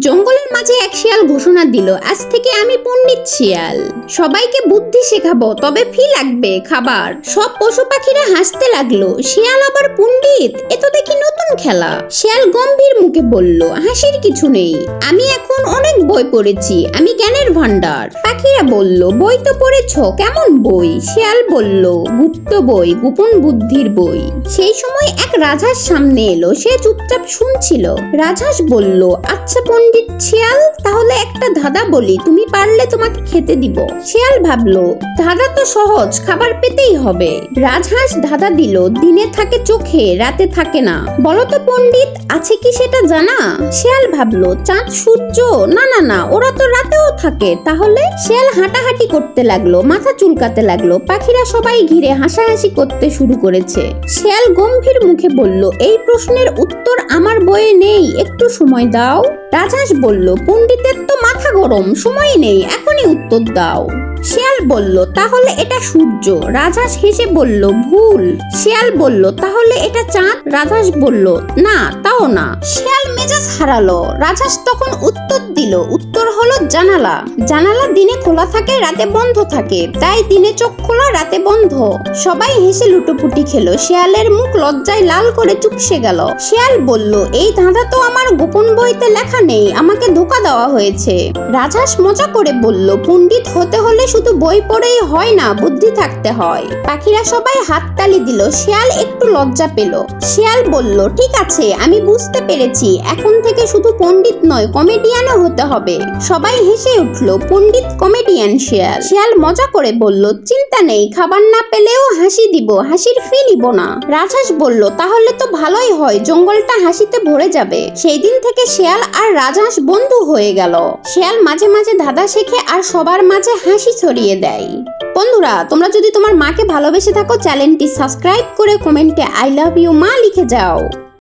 জঙ্গলের মাঝে এক শিয়াল ঘোষণা দিল, আজ থেকে আমি পণ্ডিত শিয়াল। সবাইকে বুদ্ধি শেখাবো, তবে ফি লাগবে, খাবার। সব পশু পাখিরা হাসতে লাগল, শিয়াল আবার পণ্ডিত? এ তো দেখি নতুন খেলা। শিয়াল গম্ভীর মুখে বলল, হাসির কিছু নেই। আমি এখন অনেক বই পড়েছি। আমি জ্ঞানের ভান্ডার পাখিরা বলল, বই তো পড়েছো, কেমন বই? শিয়াল বলল, গুপ্ত বই, গোপন বুদ্ধির বই। সেই সময় এক রাজহাঁস সামনে এলো, সে চুপচাপ শুনছিল। রাজহাঁস বলল আচ্ছা পণ্ডিত শিয়াল, তাহলে একটা ধাঁধা বলি, তুমি পারলে তোমাকে খেতে দিব। শিয়াল ভাবলো, ধাঁধা তো সহজ, খাবার পেতেই হবে। রাজহাঁস ধাঁধা দিল, দিনে থাকে চোখে, রাতে থাকে না। বলো তো পণ্ডিত, আছে কি সেটা জানা? শিয়াল ভাবলো, চাঁদ, সূর্য, না না না, ওরা তো রাতেও থাকে। তাহলে শিয়াল হাঁটাহাঁটি করতে লাগল, মাথা চুলকাতে লাগল, পাখিরা সবাই ঘিরে হাসাহাসি করতে শুরু করেছে। শিয়াল গম্ভীর মুখে বলল, এই প্রশ্নের উত্তর আমার বইয়ে নেই, একটু সময় দাও। রাজহাঁস বলল, পণ্ডিতের তো মাথা গরম, সময় নেই, এখনই উত্তর দাও। শিয়াল বলল, তাহলে এটা সূর্য। রাজহাঁস হেসে বলল, ভুল। শিয়াল বলল, তাহলে এটা চাঁদ? রাজহাঁস বলল, না, তাও না। শিয়াল তখন উত্তর দিল। উত্তর হলো জানালা। জানালা দিনে খোলা থাকে, রাতে বন্ধ থাকে। তাই দিনে চোখ খোলা, রাতে বন্ধ। সবাই হেসে লুটোপুটি খেলো। শিয়ালের মুখ লজ্জায় লাল করে চুপসে গেল। শিয়াল বলল, এই ধাঁধা তো আমার গোপন বইতে লেখা নেই। আমাকে ধোকা দেওয়া হয়েছে। রাজহাঁস মজা করে বলল, পণ্ডিত হতে হলে শুধু বই পড়েই হয় না, বুদ্ধি থাকতে হয়। পাখিরা সবাই হাততালি দিল। শেয়াল একটু লজ্জা পেল। শেয়াল বলল, ঠিক আছে, আমি বুঝতে পেরেছি। এখন থেকে শুধু পণ্ডিত নয় কমেডিয়ানও হতে হবে। সবাই হেসে উঠল, পণ্ডিত কমেডিয়ান শিয়াল। শিয়াল মজা করে বলল, চিন্তা নেই, খাবার না পেলেও হাসি দিব, হাসির ফি নিব না। রাজহাঁস বলল, তাহলে তো ভালোই হয়, জঙ্গলটা হাসিতে ভরে যাবে। সেই দিন থেকে শিয়াল আর রাজহাঁস বন্ধু হয়ে গেল। শিয়াল মাঝে মাঝে ধাঁধা শেখে আর সবার মাঝে হাসি ছড়িয়ে দেয়। বন্ধুরা, তোমরা যদি তোমার মাকে ভালোবেসে থাকো, চ্যানেলটি সাবস্ক্রাইব করে কমেন্টে আই লাভ ইউ মা লিখে যাও।